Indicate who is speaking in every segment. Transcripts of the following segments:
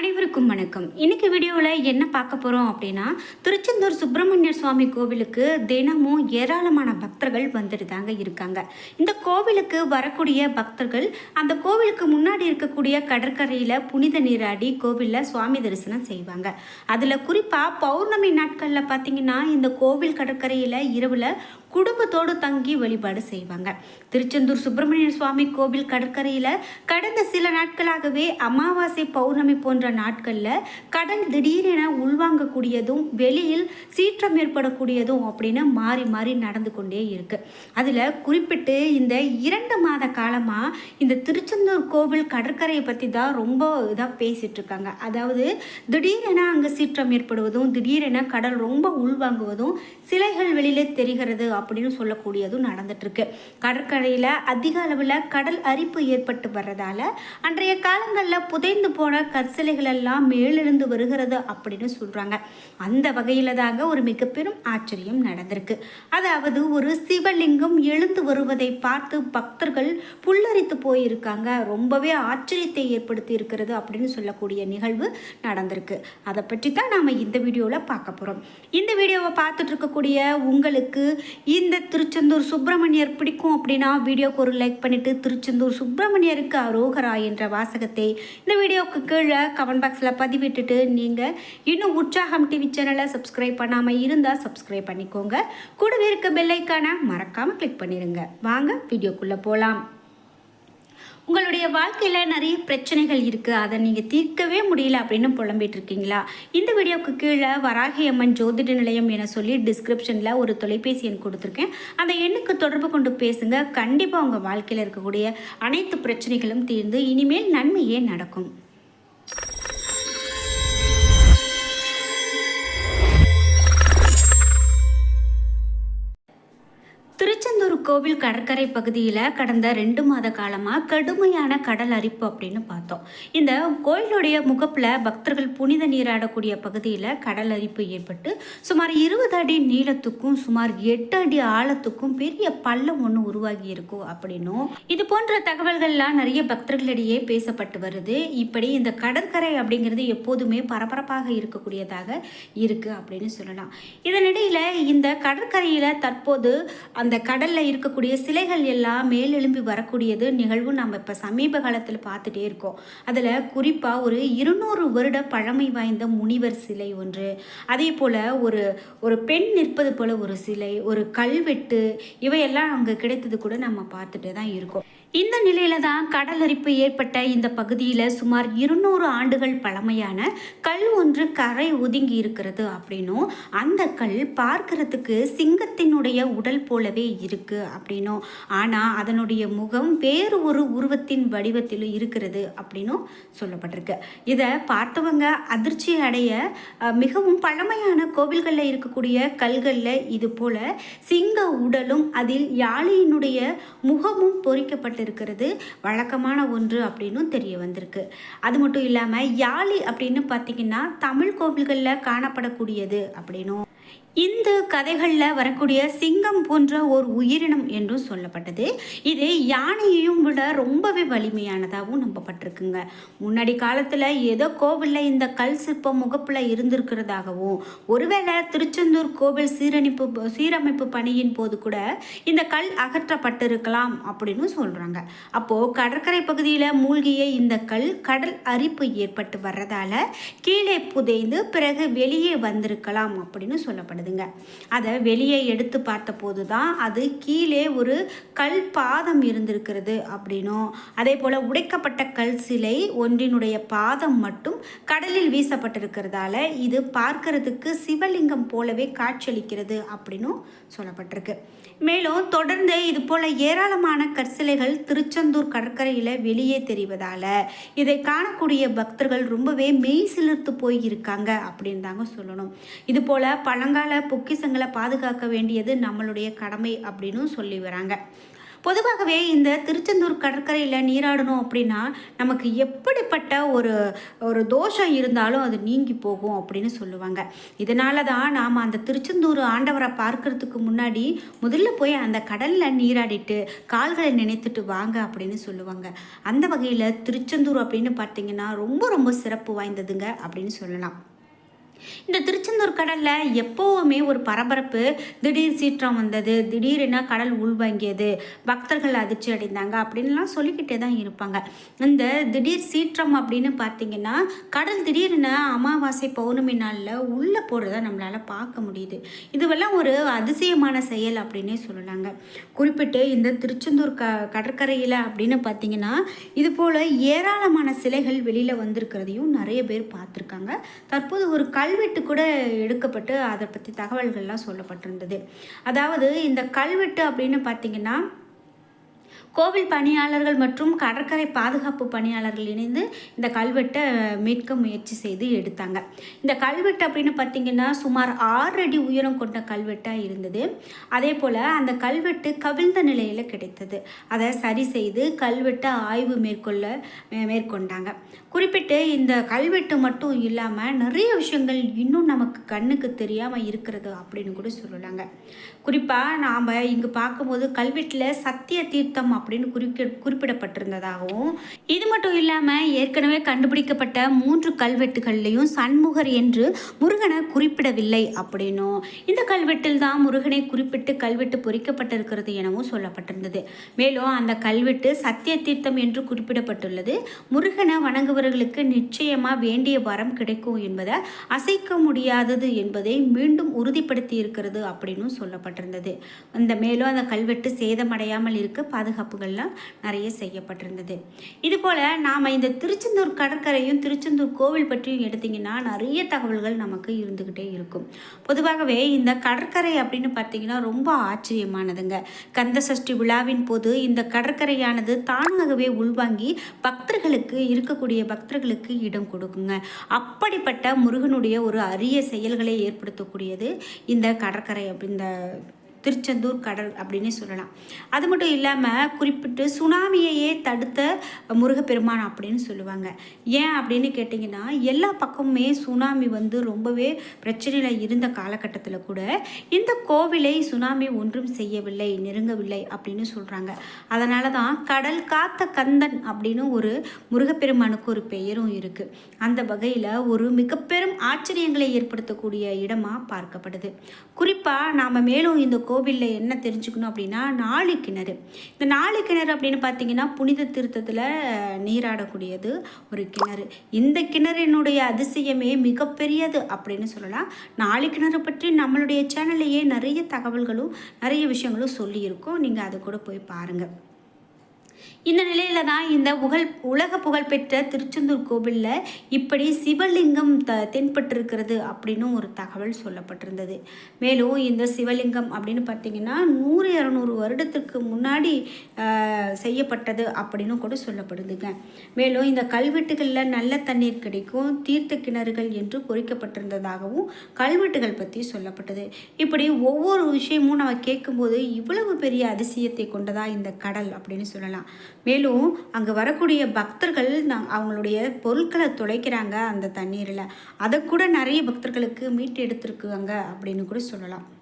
Speaker 1: அனைவருக்கும் வணக்கம். இன்னைக்கு வீடியோவில் என்ன பார்க்க போகிறோம் அப்படின்னா திருச்செந்தூர் சுப்பிரமணியர் சுவாமி கோவிலுக்கு தினமும் ஏராளமான பக்தர்கள் வந்துட்டு தாங்க இருக்காங்க. இந்த கோவிலுக்கு வரக்கூடிய பக்தர்கள் அந்த கோவிலுக்கு முன்னாடி இருக்கக்கூடிய கடற்கரையில் புனித நீராடி கோவிலில் சுவாமி தரிசனம் செய்வாங்க. அதில் குறிப்பாக பௌர்ணமி நாட்களில் பார்த்தீங்கன்னா இந்த கோவில் கடற்கரையில் இரவில் குடும்பத்தோடு தங்கி வழிபாடு செய்வாங்க. திருச்செந்தூர் சுப்பிரமணிய சுவாமி கோவில் கடற்கரையில் கடந்த சில நாட்களாகவே அமாவாசை பௌர்ணமி போன்ற நாட்களில் கடல் திடீரென உள்வாங்கக்கூடியதும் வெளியில் சீற்றம் ஏற்படக்கூடியதும் அப்படின்னு மாறி மாறி நடந்து கொண்டே இருக்குது அதில் குறிப்பிட்டு இந்த இரண்டு மாத காலமாக இந்த திருச்செந்தூர் கோவில் கடற்கரையை பற்றி தான் ரொம்ப இதாக பேசிகிட்ருக்காங்க அதாவது திடீரென அங்கே சீற்றம் ஏற்படுவதும் திடீரென கடல் ரொம்ப உள்வாங்குவதும் சிலைகள் வெளியிலே தெரிகிறது அப்படின்னு சொல்லக்கூடியதும் நடந்துட்டுருக்கு கடற்கரையில் அதிக அளவில் கடல் அரிப்பு ஏற்பட்டு வர்றதால அன்றைய காலங்களில் புதைந்து போன கற்சிலைகள் எல்லாம் மேலெழுந்து வருகிறது அப்படின்னு சொல்றாங்க. அந்த வகையில் தாங்க ஒரு மிக பெரும் ஆச்சரியம் நடந்திருக்கு. அதாவது ஒரு சிவலிங்கம் எழுந்து வருவதை பார்த்து பக்தர்கள் புல்லரித்து போயிருக்காங்க. ரொம்பவே ஆச்சரியத்தை ஏற்படுத்தி இருக்கிறது அப்படின்னு சொல்லக்கூடிய நிகழ்வு நடந்திருக்கு. அதை பற்றி தான் நாம் இந்த வீடியோவில் பார்க்க போகிறோம் இந்த வீடியோவை பார்த்துட்டு இருக்கக்கூடிய உங்களுக்கு இந்த திருச்செந்தூர் சுப்பிரமணியர் பிடிக்கும் அப்படின்னா வீடியோக்கு ஒரு லைக் பண்ணிவிட்டு திருச்செந்தூர் சுப்பிரமணியருக்கு அரோகரா என்ற வாசகத்தை இந்த வீடியோவுக்கு கீழே கமெண்ட் பாக்ஸில் பதிவிட்டுட்டு நீங்கள் இன்னும் உற்சாகம் டிவி சேனலை சப்ஸ்கிரைப் பண்ணாமல் இருந்தால் சப்ஸ்கிரைப் பண்ணிக்கோங்க. கூடவே இருக்க பெல்லைக்கான மறக்காமல் கிளிக் பண்ணிடுங்க வாங்க வீடியோக்குள்ளே போகலாம் உங்களுடைய வாழ்க்கையில் நிறைய பிரச்சனைகள் இருக்குது அதை நீங்கள் தீர்க்கவே முடியல அப்படின்னு புலம்பிட்டு இருக்கீங்களா? இந்த வீடியோவுக்கு கீழே வராகி அம்மன் ஜோதிட நிலையம் என சொல்லி டிஸ்கிரிப்ஷனில் ஒரு தொலைபேசி எண் கொடுத்துருக்கேன். அந்த எண்ணுக்கு தொடர்பு கொண்டு பேசுங்க. கண்டிப்பாக உங்கள் வாழ்க்கையில் இருக்கக்கூடிய அனைத்து பிரச்சனைகளும் தீர்ந்து இனிமேல் நன்மையே நடக்கும். கோவில் கடற்கரை பகுதியில் கடந்த ரெண்டு மாத காலமாக கடுமையான கடல் அரிப்பு அப்படின்னு பார்த்தோம். இந்த கோயிலுடைய முகப்பில் பக்தர்கள் புனித நீராடக்கூடிய பகுதியில் கடல் அரிப்பு ஏற்பட்டு சுமார் இருபது அடி நீளத்துக்கும் சுமார் எட்டு அடி ஆழத்துக்கும் பெரிய பள்ளம் ஒன்று உருவாகி இருக்கும் அப்படின்னும். இது போன்ற தகவல்கள்லாம் நிறைய பக்தர்களிடையே பேசப்பட்டு வருது. இப்படி இந்த கடற்கரை அப்படிங்கிறது எப்போதுமே பரபரப்பாக இருக்கக்கூடியதாக இருக்குது அப்படின்னு சொல்லலாம். இதனிடையில் இந்த கடற்கரையில் தற்போது அந்த கடலில் இருக்கக்கூடிய சிலைகள் எல்லாம் மேலெழும்பி வரக்கூடியது நிகழ்வு நம்ம இப்போ சமீப காலத்தில் பார்த்துட்டே இருக்கோம். அதில் குறிப்பாக ஒரு இருநூறு வருட பழமை வாய்ந்த முனிவர் சிலை ஒன்று. அதே போல் ஒரு ஒரு பெண் நிற்பது போல் ஒரு சிலை ஒரு கல்வெட்டு இவையெல்லாம் அங்கே கிடைத்தது கூட நம்ம பார்த்துட்டு தான் இருக்கோம். இந்த நிலையில தான் கடல் அரிப்பு ஏற்பட்ட இந்த பகுதியில் சுமார் இருநூறு ஆண்டுகள் பழமையான கல் ஒன்று கரை ஒதுங்கி இருக்கிறது அப்படின்னும் அந்த கல் பார்க்கறதுக்கு சிங்கத்தினுடைய உடல் போலவே இருக்கு அப்படின்னும். ஆனால் அதனுடைய முகம் வேறு ஒரு உருவத்தின் வடிவத்தில் இருக்கிறது அப்படின்னும் சொல்லப்பட்டிருக்கு. இதை பார்த்தவங்க அதிர்ச்சி அடைய மிகவும் பழமையான கோவில்களில் இருக்கக்கூடிய கல்களில் இது போல சிங்க உடலும் அதில் யாழியினுடைய முகமும் இருக்கிறது வழக்கமான ஒன்று அப்படின்னும் தெரிய வந்திருக்கு. அது மட்டும் இல்லாமல் யாழி அப்படின்னு பார்த்தீங்கன்னா தமிழ் கோவில்களில் காணப்படக்கூடியது அப்படின்னும் இந்து கதைகளில் வரக்கூடிய சிங்கம் போன்ற ஒரு உயிரினம் என்றும் சொல்லப்பட்டது. இது யானையையும் விட ரொம்பவே வலிமையானதாகவும் நம்பப்பட்டிருக்குங்க. முன்னாடி காலத்தில் ஏதோ கோவிலில் இந்த கல் சிற்பம் முகப்பில் இருந்திருக்கிறதாகவும் ஒருவேளை திருச்செந்தூர் கோவில் சீரணிப்பு சீரமைப்பு பணியின் போது கூட இந்த கல் அகற்றப்பட்டிருக்கலாம் அப்படின்னு சொல்கிறாங்க அப்போது கடற்கரை பகுதியில் மூழ்கிய இந்த கல் கடல் அரிப்பு ஏற்பட்டு வர்றதால கீழே புதைந்து பிறகு வெளியே வந்திருக்கலாம் அப்படின்னு சொல்லப்படுதுங்க அதை வெளியே எடுத்து பார்த்தபோது தான் அது கீழே ஒரு கல் பாதம் இருந்திருக்கிறது அப்படின்னும். அதே போல் உடைக்கப்பட்ட கல் சிலை ஒன்றினுடைய பாதம் மட்டும் கடலில் வீசப்பட்டிருக்கிறதால இது பார்க்கறதுக்கு சிவலிங்கம் போலவே காட்சியளிக்கிறது அப்படின்னும் சொல்லப்பட்டிருக்கு. மேலும் தொடர்ந்து இது போல ஏராளமான கற்சிலைகள் திருச்செந்தூர் கடற்கரையில் வெளியே தெரிவதால இதை காணக்கூடிய பக்தர்கள் ரொம்பவே மெய் சிலிர்த்து போய் இருக்காங்க அப்படின்னு தாங்க சொல்லணும். இது போல பழங்கால பொக்கிஷங்களை பாதுகாக்க வேண்டியது நம்மளுடைய கடமை அப்படின்னு சொல்லி வராங்க. பொதுவாகவே இந்த திருச்செந்தூர் கடற்கரையில் நீராடணும் அப்படின்னா நமக்கு எப்படிப்பட்ட ஒரு ஒரு தோஷம் இருந்தாலும் அது நீங்கி போகும் அப்படின்னு சொல்லுவாங்க. இதனால தான் நாம் அந்த திருச்செந்தூர் ஆண்டவரை பார்க்கறதுக்கு முன்னாடி முதல்ல போய் அந்த கடலில் நீராடிட்டு கால்களை நினைத்துட்டு வாங்க அப்படின்னு சொல்லுவாங்க. அந்த வகையில் திருச்செந்தூர் அப்படின்னு பார்த்தீங்கன்னா ரொம்ப ரொம்ப சிறப்பு வாய்ந்ததுங்க அப்படின்னு சொல்லலாம். இந்த திருச்செந்தூர் கடலில் எப்போவுமே ஒரு பரபரப்பு. திடீர் சீற்றம் வந்தது. திடீரென கடல் உள்வாங்கியது. பக்தர்கள் அதிர்ச்சி அடைந்தாங்க அப்படின்லாம் சொல்லிக்கிட்டே தான் இருப்பாங்க. இந்த திடீர் சீற்றம் அப்படின்னு பார்த்தீங்கன்னா கடல் திடீர்னு அமாவாசை பௌர்ணமி நாளில் உள்ளே போடுறத நம்மளால் பார்க்க முடியுது. இதுவெல்லாம் ஒரு அதிசயமான செயல் அப்படின்னே சொல்லலாங்க. குறிப்பிட்டு இந்த திருச்செந்தூர் க கடற்கரையில் அப்படின்னு பார்த்தீங்கன்னா இது போல் ஏராளமான சிலைகள் வெளியில் வந்திருக்கிறதையும் நிறைய பேர் பார்த்துருக்காங்க. தற்போது ஒரு கல்வெட்டு கூட எடுக்கப்பட்டு அதை பற்றி தகவல்கள்லாம் சொல்லப்பட்டிருந்தது. அதாவது இந்த கல்வெட்டு அப்படின்னு பார்த்தீங்கன்னா கோவில் பணியாளர்கள் மற்றும் கடற்கரை பாதுகாப்பு பணியாளர்கள் இணைந்து இந்த கல்வெட்டை மீட்க முயற்சி செய்து எடுத்தாங்க. இந்த கல்வெட்டு அப்படின்னு பார்த்தீங்கன்னா சுமார் ஆறு அடி உயரம் கொண்ட கல்வெட்டாக இருந்தது. அதே போல் அந்த கல்வெட்டு கவிழ்ந்த நிலையில் கிடைத்தது. அதை சரி செய்து கல்வெட்டை ஆய்வு மேற்கொள்ள மேற்கொண்டாங்க. குறிப்பிட்டு இந்த கல்வெட்டு மட்டும் இல்லாமல் நிறைய விஷயங்கள் இன்னும் நமக்கு கண்ணுக்கு தெரியாமல் இருக்கிறது அப்படின்னு கூட சொல்லலாங்க. குறிப்பாக நாம் இங்கே பார்க்கும்போது கல்வெட்டில் சத்திய தீர்த்தம் அப்படின்னு குறிக்க குறிப்பிடப்பட்டிருந்ததாகவும் இது மட்டும் இல்லாமல் ஏற்கனவே கண்டுபிடிக்கப்பட்ட மூன்று கல்வெட்டுகள்லையும் சண்முகர் என்று முருகனை குறிப்பிடவில்லை அப்படின்னும். இந்த கல்வெட்டில் தான் முருகனை குறிப்பிட்டு கல்வெட்டு பொறிக்கப்பட்டிருக்கிறது எனவும் சொல்லப்பட்டிருந்தது. மேலும் அந்த கல்வெட்டு சத்திய தீர்த்தம் என்று குறிப்பிடப்பட்டுள்ளது. முருகனை வணங்குபவர்களுக்கு நிச்சயமாக வேண்டிய வரம் கிடைக்கும் என்பதை அசைக்க முடியாதது என்பதை மீண்டும் உறுதிப்படுத்தி இருக்கிறது அப்படின்னு சொல்லப்பட்டிருந்தது. அந்த மேலும் அந்த கல்வெட்டு சேதமடையாமல் இருக்க பாதுகாப்பு பாதுகாப்புகள்லாம் நிறைய செய்யப்பட்டிருந்தது. இது போல் நாம் இந்த திருச்செந்தூர் கடற்கரையும் திருச்செந்தூர் கோவில் பற்றியும் எடுத்திங்கன்னா நிறைய தகவல்கள் நமக்கு இருந்துக்கிட்டே இருக்கும். பொதுவாகவே இந்த கடற்கரை அப்படின்னு பார்த்தீங்கன்னா ரொம்ப ஆச்சரியமானதுங்க. கந்த சஷ்டி விழாவின் போது இந்த கடற்கரையானது தானாகவே உள்வாங்கி பக்தர்களுக்கு இருக்கக்கூடிய பக்தர்களுக்கு இடம் கொடுக்குங்க. அப்படிப்பட்ட முருகனுடைய ஒரு அரிய செயல்களை ஏற்படுத்தக்கூடியது இந்த கடற்கரை அப்படி இந்த திருச்செந்தூர் கடல் அப்படின்னு சொல்லலாம். அது மட்டும் இல்லாமல் குறிப்பிட்டு சுனாமியையே தடுத்த முருகப்பெருமான் அப்படின்னு சொல்லுவாங்க. ஏன் அப்படின்னு கேட்டிங்கன்னா எல்லா பக்கமுமே சுனாமி வந்து ரொம்பவே பிரச்சனையில் இருந்த காலகட்டத்தில் கூட இந்த கோவிலை சுனாமி ஒன்றும் செய்யவில்லை நெருங்கவில்லை அப்படின்னு சொல்கிறாங்க அதனால தான் கடல் காத்த கந்தன் அப்படின்னு ஒரு முருகப்பெருமானுக்கு ஒரு பெயரும் இருக்குது அந்த வகையில் ஒரு மிக பெரும் ஆச்சரியங்களை ஏற்படுத்தக்கூடிய இடமாக பார்க்கப்படுது. குறிப்பாக நாம் மேலும் இந்த கோவிலில் என்ன தெரிஞ்சுக்கணும் அப்படின்னா நாளி கிணறு. இந்த நாளி கிணறு அப்படின்னு பார்த்தீங்கன்னா புனித திருத்தத்தில் நீராடக்கூடியது ஒரு கிணறு. இந்த கிணறினுடைய அதிசயமே மிகப்பெரியது அப்படின்னு சொல்லலாம். நாளி கிணறு பற்றி நம்மளுடைய சேனல்லையே நிறைய தகவல்களும் நிறைய விஷயங்களும் சொல்லியிருக்கோம். நீங்கள் அதை கூட போய் பாருங்கள் இந்த நிலையில தான் இந்த புகழ் உலக புகழ்பெற்ற திருச்செந்தூர் கோவிலில் இப்படி சிவலிங்கம் த தென்பட்டிருக்கிறது அப்படின்னு ஒரு தகவல் சொல்லப்பட்டிருந்தது. மேலும் இந்த சிவலிங்கம் அப்படின்னு பார்த்தீங்கன்னா நூறு இரநூறு வருடத்துக்கு முன்னாடி செய்யப்பட்டது அப்படின்னு கூட சொல்லப்படுதுங்க. மேலும் இந்த கல்வெட்டுகளில் நல்ல தண்ணீர் கிடைக்கும் தீர்த்த கிணறுகள் என்று பொறிக்கப்பட்டிருந்ததாகவும் கல்வெட்டுகள் பற்றி சொல்லப்பட்டது. இப்படி ஒவ்வொரு விஷயமும் நம்ம கேட்கும்போது இவ்வளவு பெரிய அதிசயத்தை கொண்டதா இந்த கடல் அப்படின்னு சொல்லலாம். மேலும் அங்கே வரக்கூடிய பக்தர்கள் நான் அவங்களுடைய பொருட்களை துளைக்கிறாங்க அந்த தண்ணீரில். அதை கூட நிறைய பக்தர்களுக்கு மீட்டு எடுத்துருக்குவாங்க அப்படின்னு கூட சொல்லலாம்.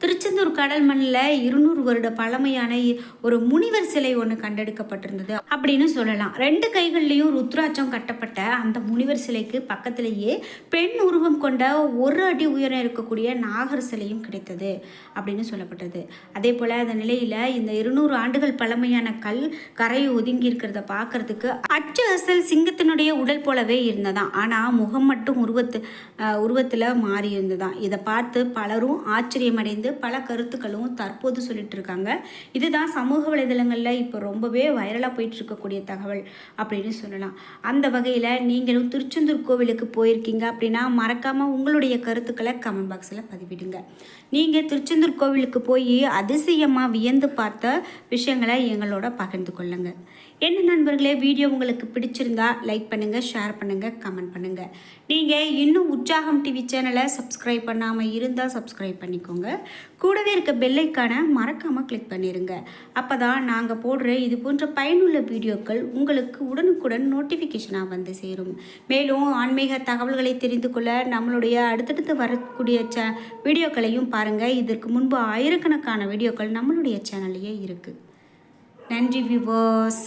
Speaker 1: திருச்செந்தூர் கடல் மண்ணில் இருநூறு வருட பழமையான இ- ஒரு முனிவர் சிலை ஒன்று கண்டெடுக்கப்பட்டிருந்தது அப்படின்னு சொல்லலாம். ரெண்டு கைகள்லையும் ருத்ராட்சம் கட்டப்பட்ட அந்த முனிவர் சிலைக்கு பக்கத்திலேயே பெண் உருவம் கொண்ட ஒரு அடி உயரம் இருக்கக்கூடிய நாகர் சிலையும் கிடைத்தது அப்படின்னு சொல்லப்பட்டது. அதே போல் அந்த நிலையில் இந்த இருநூறு ஆண்டுகள் பழமையான கல் கரையை ஒதுங்கி இருக்கிறத பார்க்கறதுக்கு அச்சு அசல் சிங்கத்தினுடைய உடல் போலவே இருந்ததாம் ஆனால் முகம் மட்டும் உருவத்து உருவத்தில் மாறி இருந்ததான் இதை பார்த்து பலரும் ஆச்சரியமடைந்து பல கருத்துக்களும் தற்போது சொல்லிட்டு இருக்காங்க இதுதான் சமூக வலைதளங்களில் இப்போ ரொம்பவே வைரலாக போயிட்டு இருக்கக்கூடிய தகவல் அப்படின்னு சொல்லலாம். அந்த வகையில் நீங்களும் திருச்செந்தூர் கோவிலுக்கு போயிருக்கீங்க அப்படின்னா மறக்காமல் உங்களுடைய கருத்துக்களை கமெண்ட் பாக்ஸில் பதிவிடுங்க. நீங்கள் திருச்செந்தூர் கோவிலுக்கு போய் அதிசயமாக வியந்து பார்த்த விஷயங்களை எங்களோட பகிர்ந்து கொள்ளுங்கள் என்ன நண்பர்களே வீடியோ உங்களுக்கு பிடிச்சிருந்தா லைக் பண்ணுங்கள் ஷேர் பண்ணுங்கள் கமெண்ட் பண்ணுங்கள் நீங்கள் இன்னும் உற்சாகம் டிவி சேனலை சப்ஸ்கிரைப் பண்ணாமல் இருந்தால் சப்ஸ்கிரைப் பண்ணிக்கோங்க. கூடவே இருக்க பெல்லைக்கான மறக்காமல் கிளிக் பண்ணிடுங்க அப்போ தான் நாங்கள் போடுற இது போன்ற பயனுள்ள வீடியோக்கள் உங்களுக்கு உடனுக்குடன் நோட்டிஃபிகேஷனாக வந்து சேரும். மேலும் ஆன்மீக தகவல்களை தெரிந்து கொள்ள நம்மளுடைய அடுத்தடுத்து வரக்கூடிய ச வீடியோக்களையும் பாருங்கள் இதற்கு முன்பு ஆயிரக்கணக்கான வீடியோக்கள் நம்மளுடைய சேனல்லையே இருக்குது நன்றி வியூவர்ஸ்